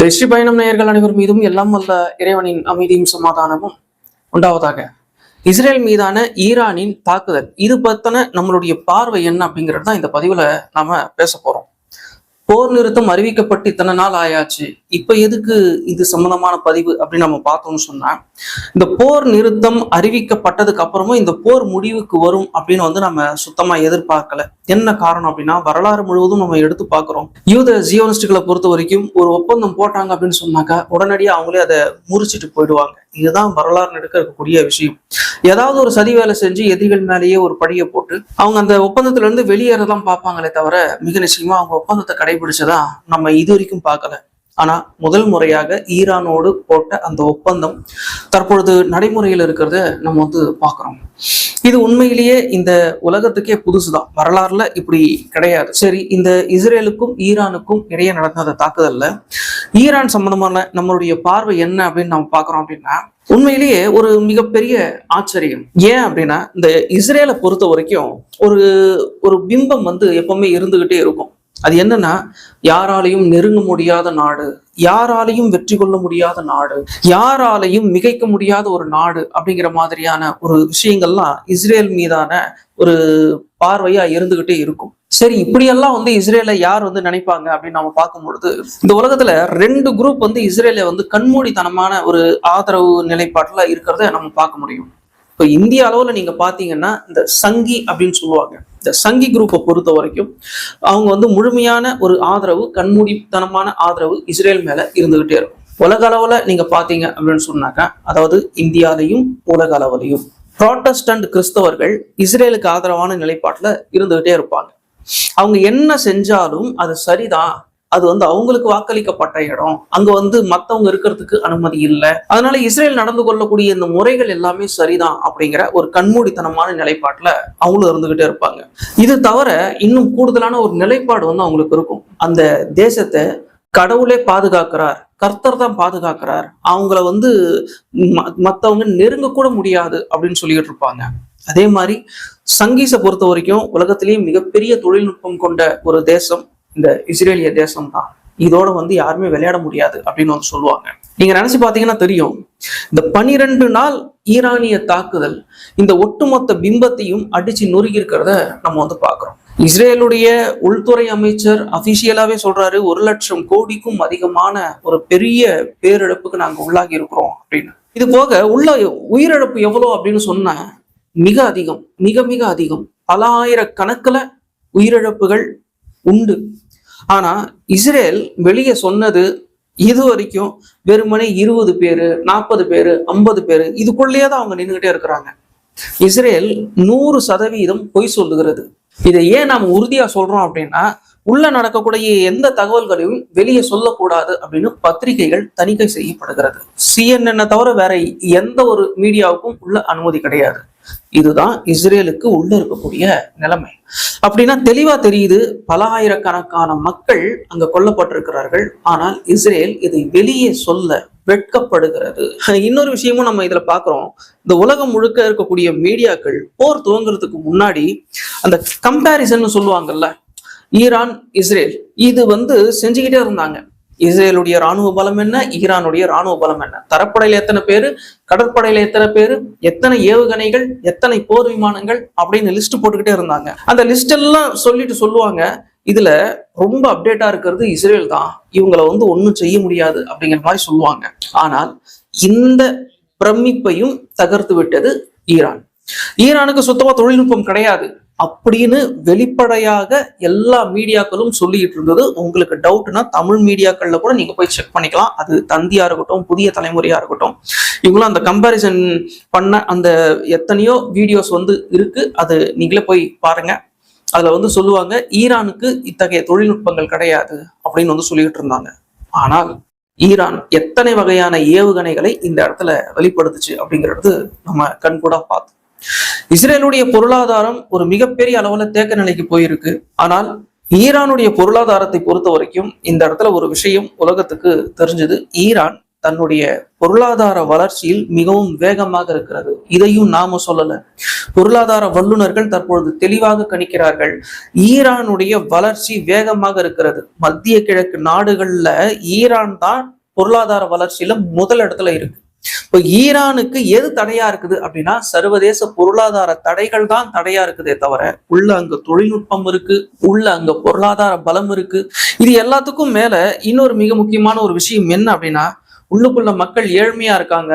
திருஷ்டி பயணம் நேயர்கள் அனைவர் மீதும் எல்லாம் வல்ல இறைவனின் அமைதியும் சமாதானமும் உண்டாவதாக. இஸ்ரேல் மீதான ஈரானின் தாக்குதல் இது பத்தின நம்மளுடைய பார்வை என்ன அப்படிங்கிறது தான் இந்த பதிவுல நாம பேச போறோம். போர் நிறுத்தம் அறிவிக்கப்பட்டு இத்தனை நாள் ஆயாச்சு. இப்ப எதுக்கு இது சம்பந்தமான பதிவு அப்படின்னு நம்ம பார்த்தோம்னு சொன்னா இந்த போர் நிறுத்தம் அறிவிக்கப்பட்டதுக்கு அப்புறமும் இந்த போர் முடிவுக்கு வரும் அப்படின்னு வந்து நம்ம சுத்தமா எதிர்பார்க்கல. என்ன காரணம் அப்படின்னா வரலாறு முழுவதும் நம்ம எடுத்து பார்க்குறோம். யூத ஜியோனிஸ்டுகளை பொறுத்த வரைக்கும் ஒரு ஒப்பந்தம் போட்டாங்க அப்படின்னு சொன்னாக்கா உடனடியாக அவங்களே அதை முறிச்சிட்டு போயிடுவாங்க. இதுதான் வரலாறு நடக்க இருக்கக்கூடிய விஷயம். ஏதாவது ஒரு சதி வேலை செஞ்சு எதிரிகள் மேலேயே ஒரு படியை போட்டு அவங்க அந்த ஒப்பந்தத்துல இருந்து வெளியேறதான் பார்ப்பாங்களே தவிர மிக நிச்சயமா அவங்க ஒப்பந்தத்தை கடைபிடிச்சதா நம்ம இது வரைக்கும் பார்க்கல. ஆனா முதல் முறையாக ஈரானோடு போட்ட அந்த ஒப்பந்தம் தற்பொழுது நடைமுறையில் இருக்கிறத நம்ம வந்து பார்க்குறோம். இது உண்மையிலேயே இந்த உலகத்துக்கே புதுசுதான். வரலாறுல இப்படி கிடையாது. சரி இந்த இஸ்ரேலுக்கும் ஈரானுக்கும் இடையே நடந்த அந்த தாக்குதல்ல ஈரான் சம்பந்தமான நம்மளுடைய பார்வை என்ன அப்படின்னு நம்ம பாக்குறோம் அப்படின்னா உண்மையிலேயே ஒரு மிகப்பெரிய ஆச்சரியம். ஏன் அப்படின்னா இந்த இஸ்ரேலை பொறுத்த வரைக்கும் ஒரு ஒரு பிம்பம் வந்து எப்பவுமே இருந்துகிட்டே இருக்கும். அது என்னன்னா யாராலையும் நெருங்க முடியாத நாடு யாராலையும் வெற்றி கொள்ள முடியாத நாடு யாராலையும் மிகைக்க முடியாத ஒரு நாடு அப்படிங்கிற மாதிரியான ஒரு விஷயங்கள்லாம் இஸ்ரேல் மீதான ஒரு பார்வையா இருந்துகிட்டே இருக்கும். சரி இப்படியெல்லாம் வந்து இஸ்ரேலை யார் வந்து நினைப்பாங்க அப்படின்னு நம்ம பார்க்கும் பொழுது இந்த உலகத்துல ரெண்டு குரூப் வந்து இஸ்ரேலை வந்து கண்மூடித்தனமான ஒரு ஆதரவு நிலைப்பாட்டுல இருக்கிறத நம்ம பார்க்க முடியும். இப்போ இந்திய அளவில் நீங்கள் பார்த்தீங்கன்னா இந்த சங்கி அப்படின்னு சொல்லுவாங்க. இந்த சங்கி குரூப்பை பொறுத்த வரைக்கும் அவங்க வந்து முழுமையான ஒரு ஆதரவு கண்மூடித்தனமான ஆதரவு இஸ்ரேல் மேலே இருந்துகிட்டே இருக்கும். உலக அளவில் நீங்க பார்த்தீங்க அப்படின்னு சொன்னாக்கா அதாவது இந்தியாலையும் உலக அளவுலையும். ப்ராட்டஸ்டன்ட் கிறிஸ்தவர்கள் இஸ்ரேலுக்கு ஆதரவான நிலைப்பாட்டில் இருந்துகிட்டே இருப்பாங்க. அவங்க என்ன செஞ்சாலும் அது சரிதான். அது வந்து அவங்களுக்கு வாக்களிக்கப்பட்ட இடம். அங்க வந்து மத்தவங்க இருக்கிறதுக்கு அனுமதி இல்லை. அதனால இஸ்ரேல் நடந்து கொள்ளக்கூடிய இந்த முறைகள் எல்லாமே சரிதான் அப்படிங்கிற ஒரு கண்மூடித்தனமான நிலைப்பாட்டுல அவங்களும் இருந்துகிட்டே இருப்பாங்க. இது தவிர இன்னும் கூடுதலான ஒரு நிலைப்பாடு வந்து அவங்களுக்கு இருக்கும். அந்த தேசத்தை கடவுளே பாதுகாக்கிறார். கர்த்தர் தான் பாதுகாக்கிறார். அவங்கள வந்து ம- மத்தவங்க நெருங்க கூட முடியாது அப்படின்னு சொல்லிக்கிட்டு இருப்பாங்க. அதே மாதிரி சங்கீஸை பொறுத்த வரைக்கும் உலகத்திலேயே மிகப்பெரிய தொழில்நுட்பம் கொண்ட ஒரு தேசம் இந்த இஸ்ரேலிய தேசம் தான். இதோட வந்து யாருமே விளையாட முடியாது அப்படின்னு வந்து சொல்லுவாங்க. நீங்க நினைச்சு பாத்தீங்கன்னா தெரியும். இந்த பனிரெண்டு நாள் ஈரானிய தாக்குதல் இந்த ஒட்டுமொத்த பிம்பத்தையும் அடிச்சு நொறுக்கி இருக்கிறத நம்ம வந்து பாக்குறோம். இஸ்ரேலுடைய உள்துறை அமைச்சர் அபிஷியலாவே சொல்றாரு ஒரு லட்சம் கோடிக்கும் அதிகமான ஒரு பெரிய பேரிழப்புக்கு நாங்க உள்ளாகி இருக்கிறோம் அப்படின்னு. இது போக உள்ள உயிரிழப்பு எவ்வளோ அப்படின்னு சொன்ன மிக அதிகம் மிக மிக அதிகம். பல ஆயிரக்கணக்கில் உயிரிழப்புகள் உண்டு. ஆனா இஸ்ரேல் வெளியே சொன்னது இது வரைக்கும் வெறுமனே இருபது பேரு நாற்பது பேரு ஐம்பது பேரு இதுக்குள்ளேயே தான் அவங்க நின்றுகிட்டே இருக்கிறாங்க. இஸ்ரேல் நூறு சதவீதம் பொய் சொல்லுகிறது. இதை ஏன் நாம உறுதியா சொல்றோம் அப்படின்னா உள்ள நடக்கக்கூடிய எந்த தகவல்களையும் வெளியே சொல்லக்கூடாது அப்படின்னு பத்திரிகைகள் தணிக்கை செய்யப்படுகிறது. சிஎன்என்னை தவிர வேற எந்த ஒரு மீடியாவுக்கும் உள்ள அனுமதி கிடையாது. இதுதான் இஸ்ரேலுக்கு உள்ள இருக்கக்கூடிய நிலைமை. அப்படின்னா தெளிவா தெரியுது பல ஆயிரக்கணக்கான மக்கள் அங்க கொல்லப்பட்டிருக்கிறார்கள். ஆனால் இஸ்ரேல் இதை வெளியே சொல்ல வெட்கப்படுகிறது. இன்னொரு விஷயமும் நம்ம இதுல பாக்குறோம் இந்த உலகம் முழுக்க இருக்கக்கூடிய மீடியாக்கள் போர் துவங்குறதுக்கு முன்னாடி அந்த கம்பேரிசன் சொல்லுவாங்கல்ல ஈரான் இஸ்ரேல் இது வந்து செஞ்சுக்கிட்டே இருந்தாங்க. இஸ்ரேலுடைய ராணுவ பலம் என்ன? ஈரானுடைய ராணுவ பலம் என்ன? தரப்படையில எத்தனை பேரு? கடற்படையில எத்தனை பேரு? எத்தனை ஏவுகணைகள்? எத்தனை போர் விமானங்கள்? அப்படின்னு லிஸ்ட் போட்டுக்கிட்டே இருந்தாங்க. அந்த லிஸ்ட் எல்லாம் சொல்லிட்டு சொல்லுவாங்க. இதுல ரொம்ப அப்டேட்டா இருக்கிறது இஸ்ரேல் தான். இவங்களை வந்து ஒண்ணும் செய்ய முடியாது அப்படிங்கிற மாதிரி சொல்லுவாங்க. ஆனால் இந்த பிரமிப்பையும் தகர்த்து விட்டது ஈரான். ஈரானுக்கு சுத்தமா தொழில்நுட்பம் கிடையாது. அப்படின்னு வெளிப்படையாக எல்லா மீடியாக்களும் சொல்லிட்டு இருந்தது. உங்களுக்கு டவுட்னா தமிழ் மீடியாக்கள்ல கூட நீங்க போய் செக் பண்ணிக்கலாம். அது தந்தியா இருக்கட்டும் புதிய தலைமுறையா இருக்கட்டும். இவங்களும் அந்த கம்பேரிசன் பண்ண அந்த எத்தனையோ வீடியோஸ் வந்து இருக்கு. அது நீங்களே போய் பாருங்க. அதுல வந்து சொல்லுவாங்க ஈரானுக்கு இத்தகைய தொழில்நுட்பங்கள் கிடையாது அப்படின்னு வந்து சொல்லிட்டு இருந்தாங்க. ஆனால் ஈரான் எத்தனை வகையான ஏவுகணைகளை இந்த இடத்துல வெளிப்படுத்துச்சு அப்படிங்கிறது நம்ம கண்கூடா பார்த்தோம் இஸ்ரேலுடைய பொருளாதாரம் ஒரு மிகப்பெரிய அளவுல தேக்க நிலைக்கு போயிருக்கு. ஆனால் ஈரானுடைய பொருளாதாரத்தை பொறுத்த வரைக்கும் இந்த இடத்துல ஒரு விஷயம் உலகத்துக்கு தெரிஞ்சது. ஈரான் தன்னுடைய பொருளாதார வளர்ச்சியில் மிகவும் வேகமாக இருக்கிறது. இதையும் நாம சொல்லல. பொருளாதார வல்லுநர்கள் தற்பொழுது தெளிவாக கணிக்கிறார்கள். ஈரானுடைய வளர்ச்சி வேகமாக இருக்கிறது. மத்திய கிழக்கு நாடுகள்ல ஈரான் தான் பொருளாதார வளர்ச்சியில முதல் இடத்துல இருக்கு. இப்போ ஈரானுக்கு எது தடையா இருக்குது அப்படின்னா சர்வதேச பொருளாதார தடைகள் தான் தடையா இருக்குதே தவிர உள்ள அங்க தொழில்நுட்பம் இருக்கு உள்ள அங்க பொருளாதார பலம் இருக்கு. இது எல்லாத்துக்கும் மேல இன்னொரு மிக முக்கியமான ஒரு விஷயம் என்ன அப்படின்னா உள்ளுக்குள்ள மக்கள் ஏழ்மையா இருக்காங்க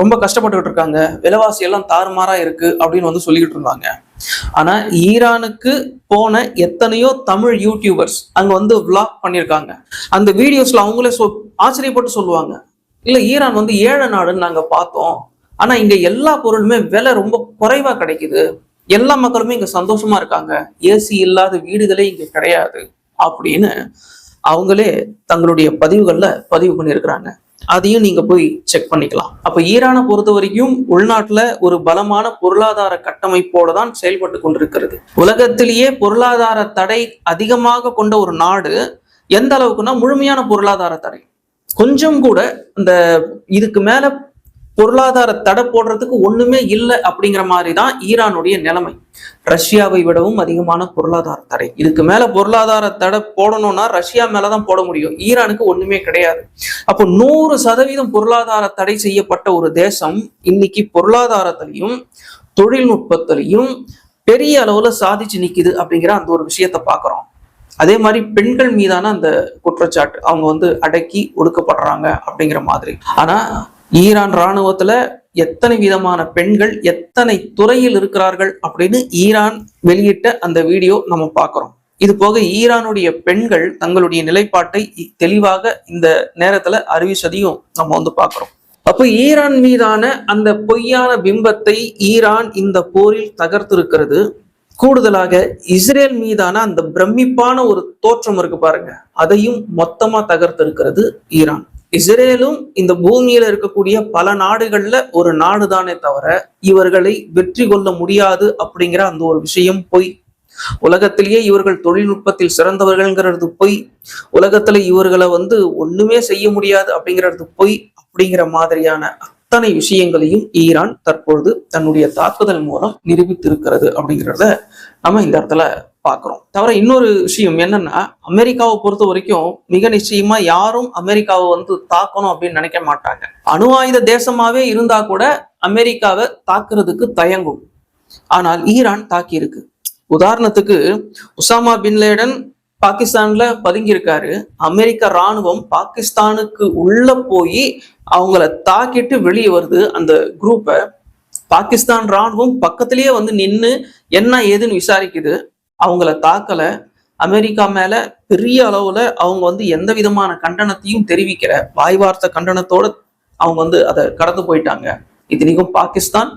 ரொம்ப கஷ்டப்பட்டுக்கிட்டு இருக்காங்க விலைவாசி எல்லாம் தாறுமாறா இருக்கு அப்படின்னு வந்து சொல்லிக்கிட்டு இருந்தாங்க. ஆனா ஈரானுக்கு போன எத்தனையோ தமிழ் யூடியூபர்ஸ் அங்க வந்து விளாக் பண்ணியிருக்காங்க. அந்த வீடியோஸ்ல அவங்களே ஆச்சரியப்பட்டு சொல்லுவாங்க. இல்ல ஈரான் வந்து ஏழை நாடுன்னு நாங்க பார்த்தோம். ஆனா இங்க எல்லா பொருளுமே விலை ரொம்ப குறைவா கிடைக்குது. எல்லா மக்களுமே இங்க சந்தோஷமா இருக்காங்க. ஏசி இல்லாத வீடுகளே இங்க கிடையாது அப்படின்னு அவங்களே தங்களுடைய பதிவுகளில் பதிவு பண்ணியிருக்கிறாங்க. அதையும் நீங்க போய் செக் பண்ணிக்கலாம். அப்ப ஈரானை பொறுத்த வரைக்கும் உள்நாட்டுல ஒரு பலமான பொருளாதார கட்டமைப்போட தான் செயல்பட்டு கொண்டிருக்கிறது. உலகத்திலேயே பொருளாதார தடை அதிகமாக கொண்ட ஒரு நாடு எந்த அளவுக்குன்னா முழுமையான பொருளாதார தடை. கொஞ்சம் கூட இந்த இதுக்கு மேல பொருளாதார தடை போடுறதுக்கு ஒண்ணுமே இல்லை அப்படிங்கிற மாதிரி தான் ஈரானுடைய நிலைமை. ரஷ்யாவை விடவும் அதிகமான பொருளாதார தடை. இதுக்கு மேல பொருளாதார தடை போடணும்னா ரஷ்யா மேலதான் போட முடியும். ஈரானுக்கு ஒண்ணுமே கிடையாது. அப்போ நூறு சதவீதம் பொருளாதார தடை செய்யப்பட்ட ஒரு தேசம் இன்னைக்கு பொருளாதாரத்திலையும் தொழில்நுட்பத்திலையும் பெரிய அளவுல சாதிச்சு நிக்குது அப்படிங்கிற அந்த ஒரு விஷயத்த பாக்குறோம் அதே மாதிரி பெண்கள் மீதான அந்த குற்றச்சாட்டு அவங்க வந்து அடக்கி ஒடுக்கப்படுறாங்க அப்படிங்கிற மாதிரி. ஆனா ஈரான் ராணுவத்துல எத்தனை விதமான பெண்கள் எத்தனை துறையில் இருக்கிறார்கள் அப்படின்னு ஈரான் வெளியிட்ட அந்த வீடியோ நம்ம பார்க்கிறோம். இது போக ஈரானுடைய பெண்கள் தங்களுடைய நிலைப்பாட்டை தெளிவாக இந்த நேரத்துல அறிவிச்சதையும் நம்ம வந்து பார்க்கிறோம். அப்போ ஈரான் மீதான அந்த பொய்யான பிம்பத்தை ஈரான் இந்த போரில் தகர்த்திருக்கிறது. கூடுதலாக இஸ்ரேல் மீதான அந்த பிரமிப்பான ஒரு தோற்றம் இருக்கு பாருங்க. அதையும் மொத்தமா தகர்த்திருக்கிறது ஈரான். இஸ்ரேலும் இந்த பூமியில இருக்கக்கூடிய பல நாடுகள்ல ஒரு நாடுதானே தவிர இவர்களை வெற்றி கொள்ள முடியாது அப்படிங்கிற அந்த ஒரு விஷயம் பொய். உலகத்திலேயே இவர்கள் தொழில்நுட்பத்தில் சிறந்தவர்கள்ங்கிறது பொய். உலகத்துல இவர்களை வந்து ஒண்ணுமே செய்ய முடியாது அப்படிங்கிறது பொய் அப்படிங்கிற மாதிரியான அத்தனை விஷயங்களையும் ஈரான் தற்பொழுது தன்னுடைய தாக்குதல் மூலம் நிரூபித்திருக்கிறது அப்படிங்கிறத நம்ம இந்த இடத்துல பார்க்குறோம். தவிர இன்னொரு விஷயம் என்னன்னா அமெரிக்காவை பொறுத்த வரைக்கும் மிக நிச்சயமா யாரும் அமெரிக்காவை வந்து தாக்கணும் அப்படின்னு நினைக்க மாட்டாங்க. அணு ஆயுத தேசமாவே இருந்தா கூட அமெரிக்காவை தாக்குறதுக்கு தயங்கும். ஆனால் ஈரான் தாக்கி இருக்கு உதாரணத்துக்கு உசாமா பின்லேடன் பாகிஸ்தான்ல பதுங்கி இருக்காரு அமெரிக்க ராணுவம் பாகிஸ்தானுக்கு உள்ள போய் அவங்கள தாக்கிட்டு வெளியே வருது அந்த குரூப்பை பாகிஸ்தான் ராணுவம் பக்கத்திலேயே வந்து நின்று என்ன ஏதுன்னு விசாரிக்குது. அவங்கள தாக்கல. அமெரிக்கா மேல பெரிய அளவுல அவங்க வந்து எந்த விதமான கண்டனத்தையும் தெரிவிக்கிற வாய்வார்த்த கண்டனத்தோட அவங்க வந்து அதை கடந்து போயிட்டாங்க. இத்தனைக்கும் பாகிஸ்தான்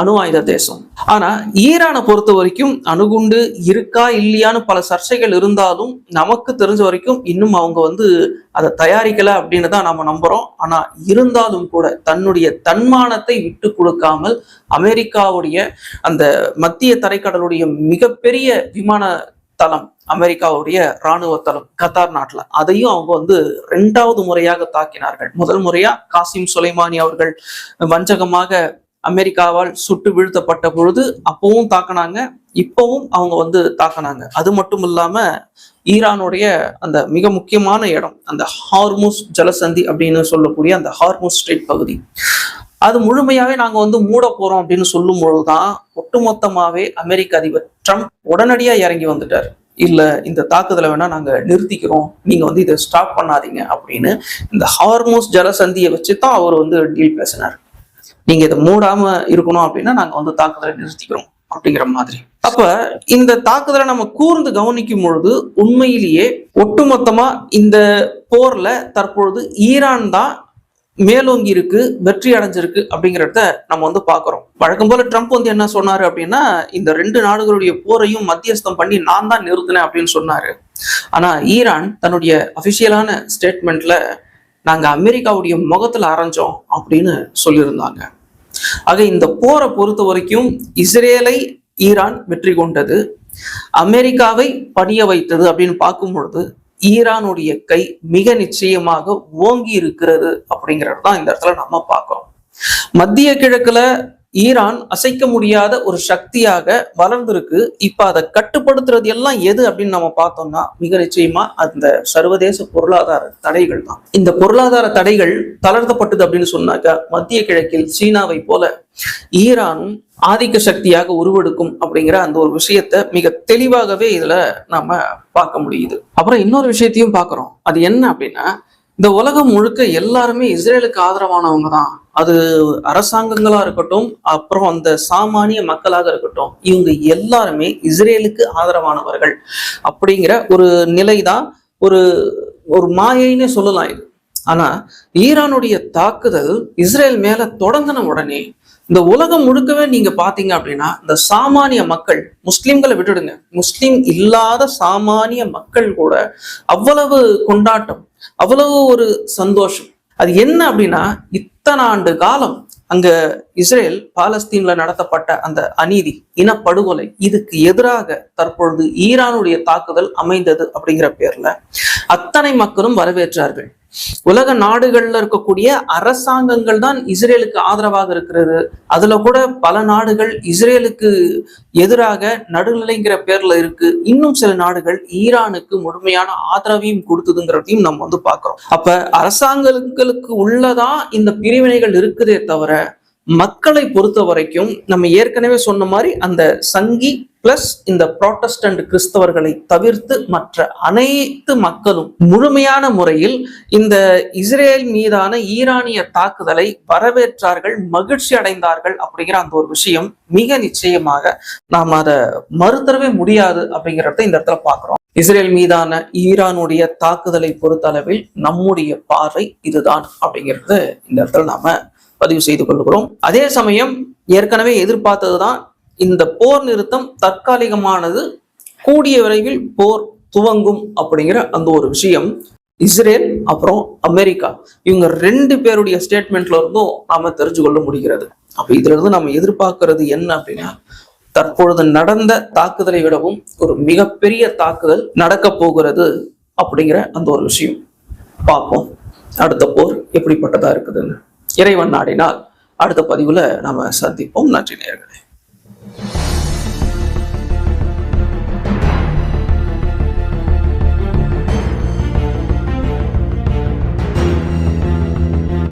அணு ஆயுத தேசம். ஆனா ஈரானை பொறுத்த வரைக்கும் அணுகுண்டு இருக்கா இல்லையான்னு பல சர்ச்சைகள் இருந்தாலும் நமக்கு தெரிஞ்ச வரைக்கும் இன்னும் அவங்க வந்து அதை தயாரிக்கல அப்படின்னு தான் நாம நம்புறோம். ஆனா இருந்தாலும் கூட தன்னுடைய தன்மானத்தை விட்டு கொடுக்காமல் அமெரிக்காவுடைய அந்த மத்திய தரைக்கடலுடைய மிகப்பெரிய விமான தளம் அமெரிக்காவுடைய இராணுவ தளம் கத்தார் நாட்டுல. அதையும் அவங்க வந்து ரெண்டாவது முறையாக தாக்கினார்கள். முதல் முறையா காசிம் சுலைமானி அவர்கள் வஞ்சகமாக அமெரிக்காவால் சுட்டு வீழ்த்தப்பட்ட பொழுது அப்பவும் தாக்குனாங்க இப்பவும் அவங்க வந்து தாக்குனாங்க. அது மட்டும் இல்லாம ஈரானுடைய அந்த மிக முக்கியமான இடம் அந்த ஹார்மோஸ் ஜலசந்தி அப்படின்னு சொல்லக்கூடிய அந்த ஹார்மோஸ் ஸ்ட்ரீட் பகுதி. அது முழுமையாவே நாங்க வந்து மூட போறோம் அப்படின்னு சொல்லும் பொழுதுதான் ஒட்டுமொத்தமாவே அமெரிக்க அதிபர் ட்ரம்ப் உடனடியா இறங்கி வந்துட்டார். இல்லை இந்த தாக்குதலை வேணா நாங்கள் நிறுத்திக்கிறோம். நீங்கள் வந்து இதை ஸ்டாப் பண்ணாதீங்க அப்படின்னு இந்த ஹார்மோஸ் ஜலசந்தியை வச்சு தான் அவர் வந்து டீல் பேசினார். நீங்கள் இதை மூடாமல் இருக்கணும் அப்படின்னா நாங்கள் வந்து தாக்குதலை நிறுத்திக்கிறோம் அப்படிங்கிற மாதிரி. அப்ப இந்த தாக்குதலை நம்ம கூர்ந்து கவனிக்கும் பொழுது உண்மையிலேயே ஒட்டுமொத்தமா இந்த போர்ல தற்பொழுது ஈரான் தான் மேலோங்கி இருக்கு வெற்றி அடைஞ்சிருக்கு அப்படிங்கிறத நம்ம வந்து பாக்குறோம் வழக்கம் போல ட்ரம்ப் வந்து என்ன சொன்னாரு அப்படின்னா இந்த ரெண்டு நாடுகளுடைய போரையும் மத்தியஸ்தம் பண்ணி நான் தான் நிறுத்தினேன் அப்படின்னு சொன்னாரு. ஆனா ஈரான் தன்னுடைய அபிஷியலான ஸ்டேட்மெண்ட்ல நாங்க அமெரிக்காவுடைய முகத்துல அரைஞ்சோம் அப்படின்னு சொல்லியிருந்தாங்க. ஆக இந்த போரை பொறுத்த வரைக்கும் இஸ்ரேலை ஈரான் வெற்றி கொண்டது அமெரிக்காவை பணிய வைத்தது அப்படின்னு பார்க்கும் பொழுது ஈரானுடைய கை மிக நிச்சயமாக ஓங்கி இருக்கிறது அப்படிங்கிறது தான் இந்த இடத்துல நம்ம பார்க்கிறோம். மத்திய கிழக்குல ஈரான் அசைக்க முடியாத ஒரு சக்தியாக வளர்ந்திருக்கு. இப்ப அதை கட்டுப்படுத்துறது எல்லாம் எது அப்படின்னு நம்ம பார்த்தோம்னா மிக நிச்சயமா அந்த சர்வதேச பொருளாதார தடைகள் தான். இந்த பொருளாதார தடைகள் தளர்த்தப்பட்டது அப்படின்னு சொன்னாக்கா மத்திய கிழக்கில் சீனாவை போல ஈரானும் ஆதிக்க சக்தியாக உருவெடுக்கும் அப்படிங்கிற அந்த ஒரு விஷயத்த மிக தெளிவாகவே இதுல நாம பார்க்க முடியுது. அப்புறம் இன்னொரு விஷயத்தையும் பார்க்கிறோம். அது என்ன அப்படின்னா இந்த உலகம் முழுக்க எல்லாருமே இஸ்ரேலுக்கு ஆதரவானவங்க தான். அது அரசாங்கங்களா இருக்கட்டும் அப்புறம் அந்த சாமானிய மக்களாக இருக்கட்டும் இவங்க எல்லாருமே இஸ்ரேலுக்கு ஆதரவானவர்கள் அப்படிங்கிற ஒரு நிலைதான் ஒரு ஒரு மாயைன்னே சொல்லலாம் இது. ஆனா ஈரானுடைய தாக்குதல் இஸ்ரேல் மேல தொடங்கின உடனே இந்த உலகம் முழுக்கவே நீங்க பாத்தீங்க அப்படின்னா இந்த சாமானிய மக்கள் முஸ்லிம்களை விட்டுடுங்க. முஸ்லிம் இல்லாத சாமானிய மக்கள் கூட அவ்வளவு கொண்டாட்டம் அவ்வளவு ஒரு சந்தோஷம். அது என்ன அப்படின்னா இத்தனை ஆண்டு காலம் அங்க இஸ்ரேல் பாலஸ்தீன்ல நடத்தப்பட்ட அந்த அநீதி இனப்படுகொலை இதுக்கு எதிராக தற்பொழுது ஈரானுடைய தாக்குதல் அமைந்தது அப்படிங்கிற பேர்ல அத்தனை மக்களும் வரவேற்றார்கள். உலக நாடுகள்ல இருக்கக்கூடிய அரசாங்கங்கள் தான் இஸ்ரேலுக்கு ஆதரவாக இருக்கிறது. அதுல கூட பல நாடுகள் இஸ்ரேலுக்கு எதிராக நடுநிலைங்கிற பேர்ல இருக்கு. இன்னும் சில நாடுகள் ஈரானுக்கு முழுமையான ஆதரவையும் கொடுத்ததுங்கிறதையும் நம்ம வந்து பாக்குறோம் அப்ப அரசாங்கங்களுக்கு உள்ளதான் இந்த பிரிவினைகள் இருக்குதே தவிர மக்களை பொறுத்த வரைக்கும் நம்ம ஏற்கனவே சொன்ன மாதிரி அந்த சங்கி பிளஸ் இந்த புரோட்டஸ்டன்ட் கிறிஸ்தவர்களை தவிர்த்து மற்ற அனைத்து மக்களும் முழுமையான முறையில் இந்த இஸ்ரேல் மீதான ஈரானிய தாக்குதலை வரவேற்றார்கள் மகிழ்ச்சி அடைந்தார்கள் அப்படிங்கிற அந்த ஒரு விஷயம் மிக நிச்சயமாக நாம் அதை மறுத்தரவே முடியாது அப்படிங்கிறத இந்த இடத்துல பாக்குறோம் இஸ்ரேல் மீதான ஈரானுடைய தாக்குதலை பொறுத்த அளவில் நம்முடைய பார்வை இதுதான் அப்படிங்கிறது இந்த இடத்துல நாம பதிவு செய்து கொள்கிறோம் அதே சமயம் ஏற்கனவே எதிர்பார்த்ததுதான் இந்த போர் நிறுத்தம் தற்காலிகமானது கூடிய விரைவில் போர் துவங்கும் அப்படிங்கிற அந்த ஒரு விஷயம். இஸ்ரேல் அப்புறம் அமெரிக்கா இவங்க ரெண்டு பேருடைய ஸ்டேட்மெண்ட்ல இருந்தும் நாம தெரிஞ்சு கொள்ள முடிகிறது. அப்ப இதுல இருந்து நம்ம எதிர்பார்க்கறது என்ன அப்படின்னா தற்பொழுது நடந்த தாக்குதலை விடவும் ஒரு மிகப்பெரிய தாக்குதல் நடக்க போகிறது அப்படிங்கிற அந்த ஒரு விஷயம். பார்ப்போம். அடுத்த போர் எப்படிப்பட்டதா இருக்குதுன்னு. இறைவன் நாடினால் அடுத்த பதிவுல நாம சந்திப்போம். நன்றி நேர்களே